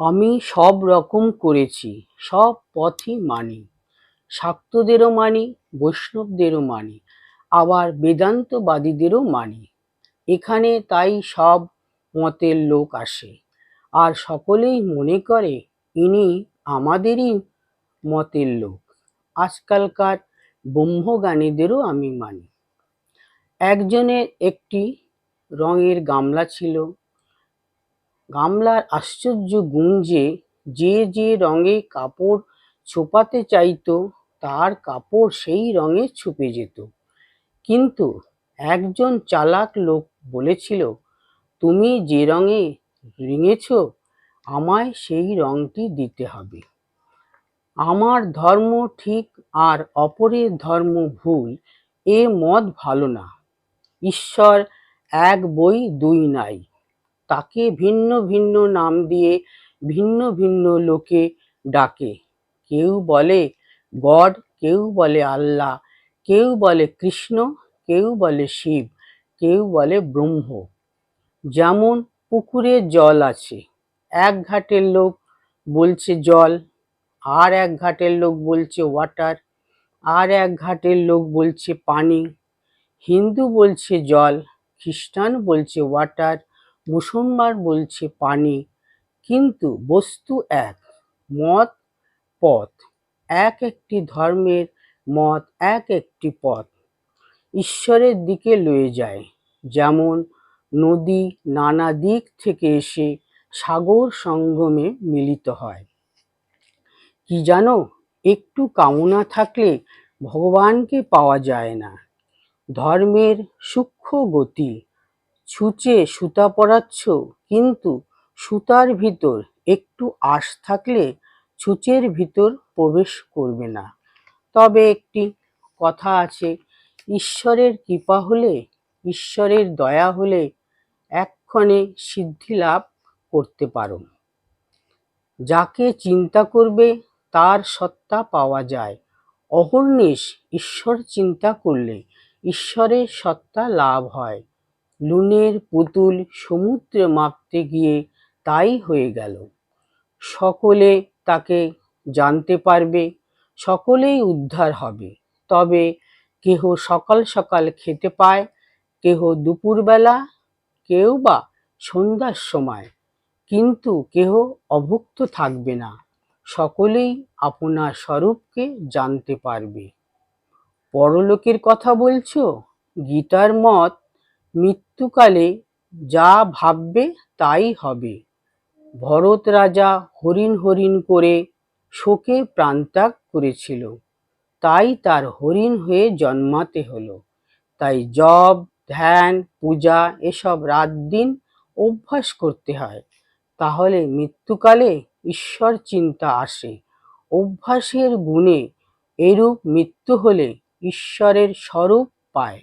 আমি সব রকম করেছি, সব পথই মানি। শাক্তদেরও মানি, বৈষ্ণবদেরও মানি, আবার বেদান্তবাদীদেরও মানি। এখানে তাই সব মতের লোক আসে। আর সকলেই মনে করে, ইনি আমাদেরই মতের লোক। আজকালকার ব্রহ্মজ্ঞানীদেরও আমি মানি। একজনের একটি রঙের গামলা ছিল গামলার আশ্চর্য গুঞ্জে যে যে রঙে কাপড় ছোপাতে চাইতো, তার কাপড় সেই রঙে ছুপে যেত। কিন্তু একজন চালাক লোক বলেছিল, তুমি যে রঙে রিঙেছ, আমায় সেই রঙটি দিতে হবে। আমার ধর্ম ঠিক আর অপরের ধর্ম ভুল, এ মত ভালো না। ঈশ্বর এক বই দুই নাই। তাকে ভিন্ন ভিন্ন নাম দিয়ে ভিন্ন ভিন্ন লোকে ডাকে। কেউ বলে গড, কেউ বলে আল্লাহ, কেউ বলে কৃষ্ণ, কেউ বলে শিব, কেউ বলে ব্রহ্ম। যেমন পুকুরে জল আছে, এক ঘাটের লোক বলছে জল, আর এক ঘাটের লোক বলছে ওয়াটার আর এক ঘাটের লোক বলছে পানি। হিন্দু বলছে জল, খ্রিস্টান বলছে ওয়াটার মুসলমান বলছে পানি, কিন্তু বস্তু এক, মত, পথ। এক একটি ধর্মের মত, এক একটি পথ। ঈশ্বরের দিকে লয়ে যায়, যেমন নদী নানা দিক থেকে এসে সাগর সঙ্গমে মিলিত হয়। কি জানো, একটু কামনা থাকলে ভগবানকে পাওয়া যায় না। ধর্মের সূক্ষ্ম গতি ছুঁচে সুতা পরাচ্ছ, কিন্তু সুতার ভিতর একটু আশ থাকলে ছুঁচের ভিতর প্রবেশ করবে না। তবে একটি কথা আছে, ঈশ্বরের কৃপা হলে, ঈশ্বরের দয়া হলে এক্ষণে সিদ্ধি লাভ করতে পারো। যাকে চিন্তা করবে, তার সত্তা পাওয়া যায়। অহর্নিশ ঈশ্বর চিন্তা করলে, ঈশ্বরের সত্তা লাভ হয়। লুনের পুতুল সমুদ্রে মাপতে গিয়ে তাই হয়ে গেল। সকলে তাকে জানতে পারবে, সকলেই উদ্ধার হবে। তবে কেহ সকাল সকাল খেতে পায়, কেহ দুপুরবেলা, কেউ বা সন্ধ্যার সময়। কিন্তু কেহ অভুক্ত থাকবে না। সকলেই আপনার স্বরূপকে জানতে পারবে। পরলোকের কথা বলছো? গীতার মত মৃত্যুকালে যা ভাববে তাই হবে। ভরত রাজা হরিণ হরিণ করে শোকে প্রাণত্যাগ করেছিল। তাই তার হরিণ হয়ে জন্মাতে হলো। তাই জব ধ্যান, পূজা এসব রাত দিন অভ্যাস করতে হয়। তাহলে মৃত্যুকালে ঈশ্বর চিন্তা আসে। অভ্যাসের গুণে এরূপ মৃত্যু হলে ঈশ্বরের স্বরূপ পায়।